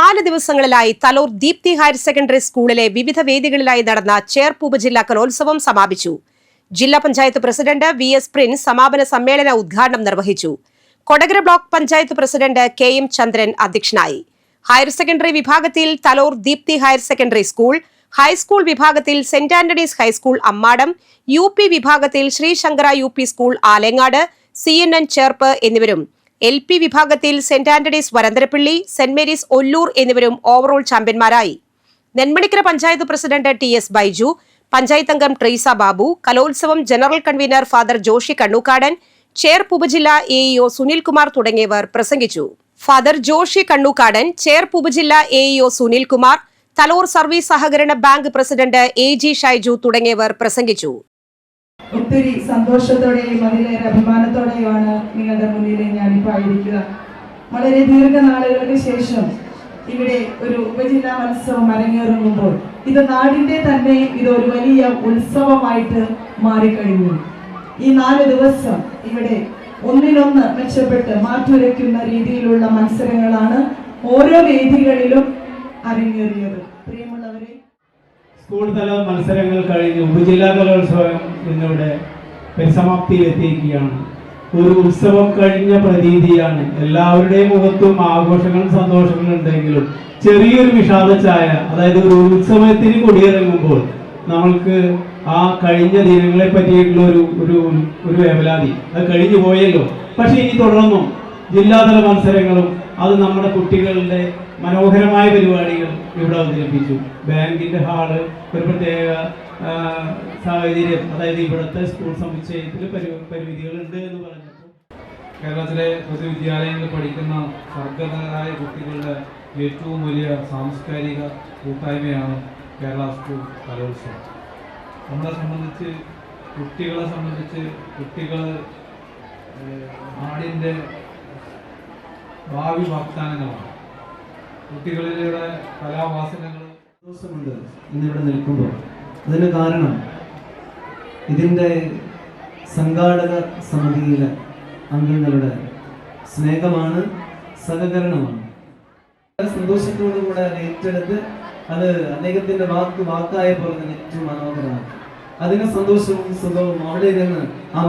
നാല് ദിവസങ്ങളിലായി Thalur Deepthi higher secondary സ്കൂളിലെ വിവിധ വേദികളിലായി നടന്ന ചേർപ്പ് ഉപജില്ലാ കലോത്സവം സമാപിച്ചു. ജില്ലാ panchayat president V S Prince സമാപന സമ്മേളന ഉദ്ഘാടനം നിർവഹിച്ചു. Kodakara block panchayat president K M Chandran അധ്യക്ഷനായി. ഹയർ സെക്കൻഡറി വിഭാഗത്തിൽ Thalur Deepthi higher secondary school high school വിഭാഗത്തിൽ Saint Anthony's high school Ammadam U വിഭാഗത്തിൽ Sreesankara U school Alangad C Cherpu എന്നിവരും L P വിഭാഗത്തിൽ Saint Anthony's Varantharappilly Saint Mary's Ollur എന്നിവരും overall ചാമ്പ്യന്മാരായി. Nenmanikkara panchayat president T S Baiju panchayat അംഗം ട്രീസ ബാബു കലോത്സവം general convener father Joshy Kannookkadan chair ഉപജില്ലാ ഉപജില്ല AEO Sunilkumar തുടങ്ങിയവർ പ്രസംഗിച്ചു. ഫാദർ ജോഷി കണ്ണൂക്കാടൻ ചെയർ ഉപജില്ലാ ഉപജില്ല എഇഒ സുനിൽകുമാർ തലോർ സർവീസ് സഹകരണ bank president A G Shaiju തുടങ്ങിയവർ പ്രസംഗിച്ചു. ഒത്തിരി സന്തോഷത്തോടെയും അതിലേറെ അഭിമാനത്തോടെയുമാണ് നിങ്ങളുടെ മുന്നിൽ ഞാനിപ്പോൾ ആയിരിക്കുക. വളരെ ദീർഘനാളുകൾക്ക് ശേഷം ഇവിടെ ഒരു ഉപജില്ലാ മത്സവം അരങ്ങേറുമ്പോൾ ഇത് നാടിന്റെ തന്നെ ഇത് ഒരു വലിയ ഉത്സവമായിട്ട് മാറിക്കഴിഞ്ഞു. ഈ നാല് ദിവസം ഇവിടെ ഒന്നിനൊന്ന് മെച്ചപ്പെട്ട് മാറ്റുരയ്ക്കുന്ന രീതിയിലുള്ള മത്സരങ്ങളാണ് ഓരോ വേദികളിലും അരങ്ങേറിയത്. സ്കൂൾ തല മത്സരങ്ങൾ കഴിഞ്ഞ് ഉപജില്ലാ കലോത്സവം ഇന്നിവിടെ പരിസമാപ്തിയിലെത്തിയിരിക്കുകയാണ്. ഒരു ഉത്സവം കഴിഞ്ഞ പ്രതീതിയാണ്. എല്ലാവരുടെയും മുഖത്തും ആഘോഷങ്ങളും സന്തോഷങ്ങളും ഉണ്ടെങ്കിലും ചെറിയൊരു വിഷാദ ചായ അതായത് ഒരു ഉത്സവത്തിന് കൊടിയിറങ്ങുമ്പോൾ നമ്മൾക്ക് ആ കഴിഞ്ഞ ദിനങ്ങളെ പറ്റിയിട്ടുള്ള ഒരു ഒരു ഒരു വേവലാതി. അത് കഴിഞ്ഞു പോയല്ലോ. പക്ഷെ ഇനി തുടർന്നും ജില്ലാതല മത്സരങ്ങളും അത് നമ്മുടെ കുട്ടികളുടെ മനോഹരമായ പരിപാടികൾ ഇവിടെ അവതരിപ്പിച്ചു. ബാങ്കിന്റെ ഹാൾ ഒരു പ്രത്യേക സാഹചര്യം. അതായത് ഇവിടുത്തെ സ്കൂൾ സമുച്ചയത്തിൽ പരി പരിമിതികളുണ്ട് എന്ന് പറഞ്ഞപ്പോൾ. കേരളത്തിലെ പൊതുവിദ്യാലയങ്ങളിൽ പഠിക്കുന്ന സർഗതരായ കുട്ടികളുടെ ഏറ്റവും വലിയ സാംസ്കാരിക കൂട്ടായ്മയാണ് കേരള സ്കൂൾ കലോത്സവം. നമ്മളെ സംബന്ധിച്ച് കുട്ടികളെ സംബന്ധിച്ച് കുട്ടികൾ നാടിന്റെ ഭാവി വാഗ്ദാനങ്ങളാണ്. കുട്ടികളിലൂടെ കലാവാസനകൾ സന്തോഷമുണ്ട് ഇന്നിവിടെ നിൽക്കുമ്പോൾ. അതിന് കാരണം ഇതിന്റെ സംഘാടക സമിതിയിലെ അംഗങ്ങളുടെ സ്നേഹമാണ് സഹകരണമാണ്. സന്തോഷത്തോടുകൂടെ ഏറ്റെടുത്ത് അത് അദ്ദേഹത്തിന്റെ വാക്ക് വാക്കായ പോലെ തന്നെ ഏറ്റവും മനോഹരമാണ് അതിന് സന്തോഷവും സുഖവും അവിടെ ഇരുന്ന് ആ